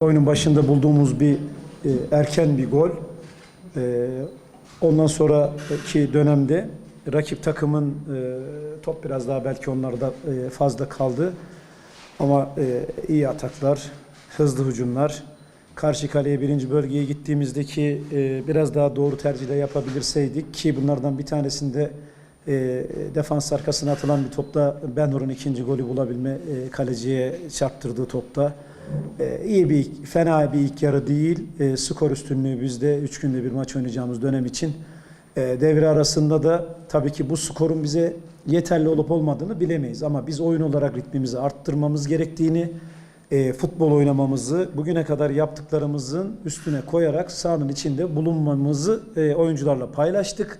Oyunun başında bulduğumuz bir e, erken bir gol. E, ondan sonraki dönemde rakip takımın e, top biraz daha belki onlarda e, fazla kaldı. Ama e, iyi ataklar, hızlı hücumlar. Karşı kaleye birinci bölgeye gittiğimizdeki e, biraz daha doğru tercihler yapabilirseydik ki bunlardan bir tanesinde e, defans arkasına atılan bir topta Benhur'un ikinci golü bulabilme e, kaleciye çarptırdığı topta. E, iyi bir, fena bir ilk yarı değil. E, skor üstünlüğü bizde 3 günde bir maç oynayacağımız dönem için. E, devre arasında da tabii ki bu skorun bize yeterli olup olmadığını bilemeyiz. Ama biz oyun olarak ritmimizi arttırmamız gerektiğini, e, futbol oynamamızı, bugüne kadar yaptıklarımızın üstüne koyarak sahanın içinde bulunmamızı e, oyuncularla paylaştık.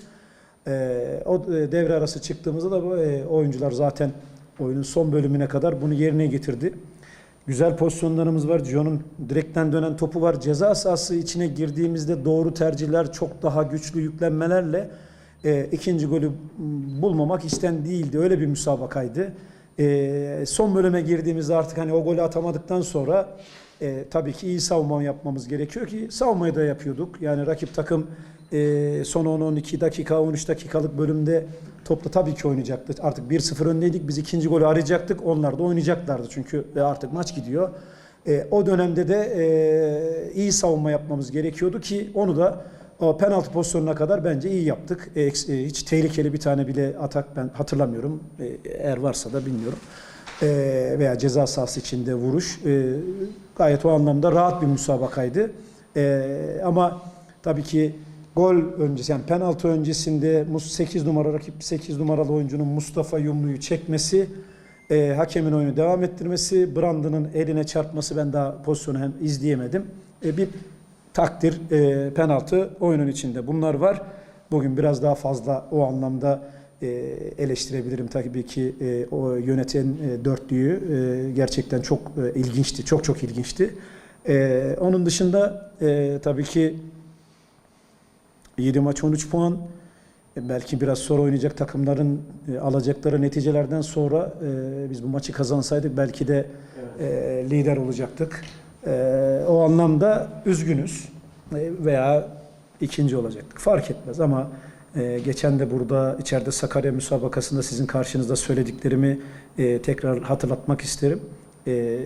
E, o e, devre arası çıktığımızda da bu e, oyuncular zaten oyunun son bölümüne kadar bunu yerine getirdi. Güzel pozisyonlarımız var. John'un direkten dönen topu var. Ceza sahası içine girdiğimizde doğru tercihler, çok daha güçlü yüklenmelerle e, ikinci golü bulmamak işten değildi. Öyle bir müsabakaydı. E, son bölüme girdiğimizde artık hani o golü atamadıktan sonra e, tabii ki iyi savunma yapmamız gerekiyor ki savunmayı da yapıyorduk. Yani rakip takım e, son 10-12 dakika, 13 dakikalık bölümde topla tabii ki oynayacaktı. Artık 1-0 öndeydik. Biz ikinci golü arayacaktık. Onlar da oynayacaklardı çünkü artık maç gidiyor. E, o dönemde de e, iyi savunma yapmamız gerekiyordu ki onu da o penaltı pozisyonuna kadar bence iyi yaptık. E, e, hiç tehlikeli bir tane bile atak ben hatırlamıyorum. E, eğer varsa da bilmiyorum. E, veya ceza sahası içinde vuruş. E, gayet o anlamda rahat bir müsabakaydı. E, ama tabii ki gol öncesi yani penaltı öncesinde Mus- 8 numara rakip 8 numaralı oyuncunun Mustafa Yumlu'yu çekmesi, e, hakemin oyunu devam ettirmesi, Brandon'ın eline çarpması ben daha pozisyonu hem izleyemedim. E, bir takdir e, penaltı oyunun içinde bunlar var. Bugün biraz daha fazla o anlamda e, eleştirebilirim tabii ki e, o yöneten e, dörtlüyü e, gerçekten çok e, ilginçti, çok çok ilginçti. E, onun dışında e, tabii ki 7 maç 13 puan. E, Belki biraz sonra oynayacak takımların e, alacakları neticelerden sonra e, biz bu maçı kazansaydık belki de lider olacaktık. O anlamda üzgünüz veya ikinci olacaktık. Fark etmez ama geçen de burada içeride Sakarya müsabakasında sizin karşınızda söylediklerimi tekrar hatırlatmak isterim. E,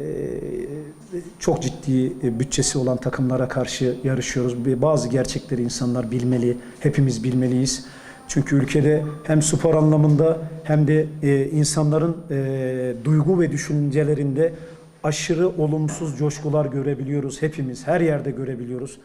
çok ciddi e, bütçesi olan takımlara karşı yarışıyoruz. Bazı gerçekleri insanlar bilmeli, hepimiz bilmeliyiz. Çünkü ülkede hem spor anlamında hem de e, insanların e, duygu ve düşüncelerinde aşırı olumsuz coşkular görebiliyoruz. Hepimiz her yerde görebiliyoruz.